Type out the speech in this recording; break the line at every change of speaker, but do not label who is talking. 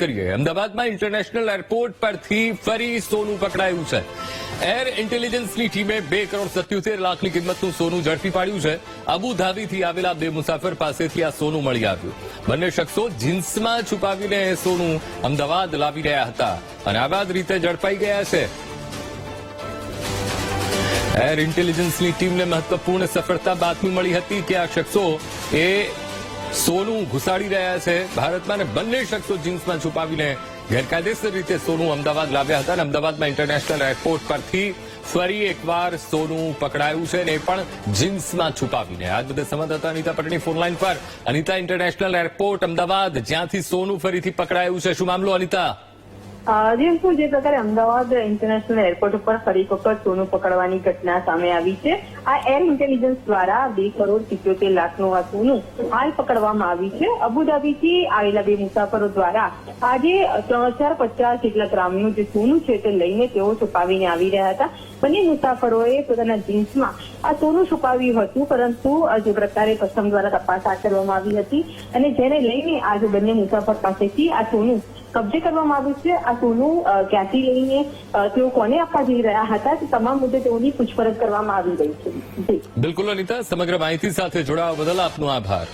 કરીએ. અમદાવાદમાં international airport પરથી ફરી સોનું પકડાયું છે. એર ઇન્ટેલિજન્સની ટીમે બે કરોડ સત્યોતેર લાખની કિંમતનું સોનું ઝડપી પાડ્યું છે. અબુધાબીથી આવેલા બે મુસાફર પાસેથી આ સોનું મળી આવ્યું. બંને શખ્સો જીન્સમાં છુપાવીને એ સોનું અમદાવાદ લાવી રહ્યા હતા અને આ બાદ રીતે ઝડપાઈ ગયા છે. એર ઇન્ટેલિજન્સની ટીમને મહત્વપૂર્ણ સફળતા બાતમી મળી હતી કે આ શખ્સો એ સોનું ઘુસાડી રહ્યા છે. ભારતમાં અને બંને શખ્સો જીન્સમાં છુપાવીને ગેરકાયદેસર રીતે સોનું અમદાવાદ લાવ્યા હતા અને અમદાવાદમાં ઇન્ટરનેશનલ એરપોર્ટ પરથી ફરી એકવાર સોનું પકડાયું છે અને એ પણ જીન્સમાં છુપાવીને. આજ બધે સંવાદદાતા અનિતા પટેલની ફોનલાઈન પર. અનિતા ઇન્ટરનેશનલ એરપોર્ટ અમદાવાદ, જ્યાંથી સોનું ફરીથી પકડાયું છે. શું મામલો, અનિતા?
જેમ શું જે પ્રકારે અમદાવાદ ઇન્ટરનેશનલ એરપોર્ટ ઉપર ફરી વખત સોનું પકડવાની ઘટના સામે આવી છે. આ એર ઇન્ટેલિજન્સ દ્વારા બે કરોડ સિત્યોતેર લાખનું આ સોનું હાલ પકડવામાં આવ્યું છે. અબુધાબીથી આવેલા બે મુસાફરો દ્વારા આજે ત્રણ હજાર પચાસ જેટલા ગ્રામનું જે સોનું છે તે લઈને તેઓ છુપાવીને આવી રહ્યા હતા. બંને મુસાફરોએ પોતાના જીન્સમાં આ સોનું છુપાવ્યું હતું, પરંતુ જે પ્રકારે કસ્ટમ દ્વારા તપાસ હાથ કરવામાં આવી હતી અને જેને લઈને આજે બંને મુસાફર પાસેથી આ સોનું કબજે કરવામાં આવ્યું છે. આ સોનું ક્યાંથી લઈને તેઓ કોને આપવા જઈ રહ્યા હતા તે તમામ મુદ્દે તેઓની પૂછપરછ કરવામાં આવી રહી છે.
બિલકુલ અનિતા, સમગ્ર માહિતી સાથે જોડાવા બદલ આપનો આભાર.